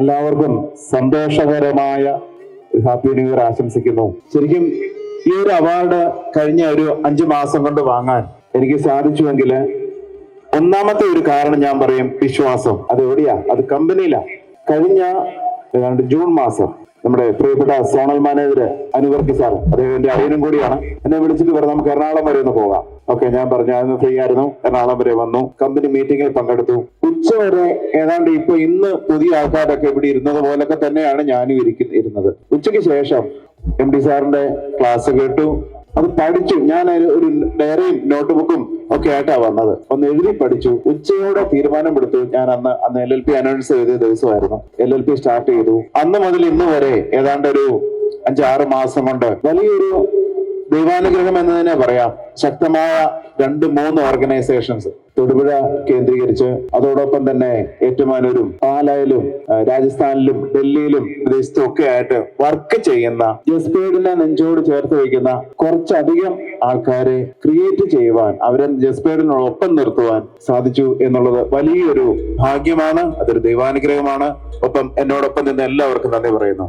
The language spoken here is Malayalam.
എല്ലാവർക്കും സന്തോഷകരമായ ഹാപ്പി ന്യൂ ഇയർ ആശംസിക്കുന്നു. ശരിക്കും ഈ ഒരു അവാർഡ് കഴിഞ്ഞ ഒരു അഞ്ചു മാസം കൊണ്ട് വാങ്ങാൻ എനിക്ക് സാധിച്ചുവെങ്കിൽ ഒന്നാമത്തെ ഒരു കാരണം ഞാൻ പറയും വിശ്വാസം. അത് എവിടെയാ അത് കമ്പനിയിലാ കഴിഞ്ഞ ഏതാണ്ട് ജൂൺ മാസം നമ്മുടെ പ്രിയപ്പെട്ട സോണൽ മാനേജർ അനുവർക്കി സാർ അദ്ദേഹം എന്റെ അറിയനും കൂടിയാണ്. എന്നെ വിളിച്ചിട്ട് പറഞ്ഞു നമുക്ക് എറണാകുളം വരെ ഒന്ന് പോകാം. ഓക്കെ ഞാൻ പറഞ്ഞു അന്ന് ഫ്രീ ആയിരുന്നു. എറണാകുളം വരെ വന്നു. കമ്പനി മീറ്റിംഗിൽ പങ്കെടുത്തു. ഉച്ച വരെ ഏതാണ്ട് ഇപ്പൊ ഇന്ന് പുതിയ ആൾക്കാരൊക്കെ ഇവിടെ ഇരുന്നത് പോലൊക്കെ തന്നെയാണ് ഞാനും ഇരിക്കുന്ന ഇരുന്നത്. ഉച്ചയ്ക്ക് ശേഷം എം ഡി സാറിന്റെ ക്ലാസ് കേട്ടു. അത് പഠിച്ചു. ഞാൻ ഒരു- ഡയറിയും നോട്ട്ബുക്കും ഒക്കെ ആയിട്ടാ വന്നത്. ഒന്ന് എഴുതി പഠിച്ചു. ഉച്ചയോടെ തീരുമാനമെടുത്തു. ഞാൻ അന്ന് അന്ന് എൽ എൽ പി അനൗൺസ് ചെയ്ത ദിവസമായിരുന്നു. എൽ എൽ പി സ്റ്റാർട്ട് ചെയ്തു. അന്ന് മുതൽ ഇന്ന് വരെ ഏതാണ്ട് ഒരു അഞ്ചാറ് മാസം കൊണ്ട് വലിയൊരു ദൈവാനുഗ്രഹം എന്ന് തന്നെ പറയാം. ശക്തമായ രണ്ട് മൂന്ന് ഓർഗനൈസേഷൻസ് തൊടുപുഴ കേന്ദ്രീകരിച്ച് അതോടൊപ്പം തന്നെ ഏറ്റുമാനൂരും പാലായിലും രാജസ്ഥാനിലും ഡൽഹിയിലും പ്രദേശത്തും ഒക്കെ ആയിട്ട് വർക്ക് ചെയ്യുന്ന ജസ്പേഡിനെ നെഞ്ചോട് ചേർത്ത് വയ്ക്കുന്ന കുറച്ചധികം ആൾക്കാരെ ക്രിയേറ്റ് ചെയ്യുവാൻ അവരെ ജസ്പേഡിനോടൊപ്പം നിർത്തുവാൻ സാധിച്ചു എന്നുള്ളത് വലിയൊരു ഭാഗ്യമാണ്. അതൊരു ദൈവാനുഗ്രഹമാണ്. ഒപ്പം എന്നോടൊപ്പം നിന്ന് എല്ലാവർക്കും നന്ദി പറയുന്നു.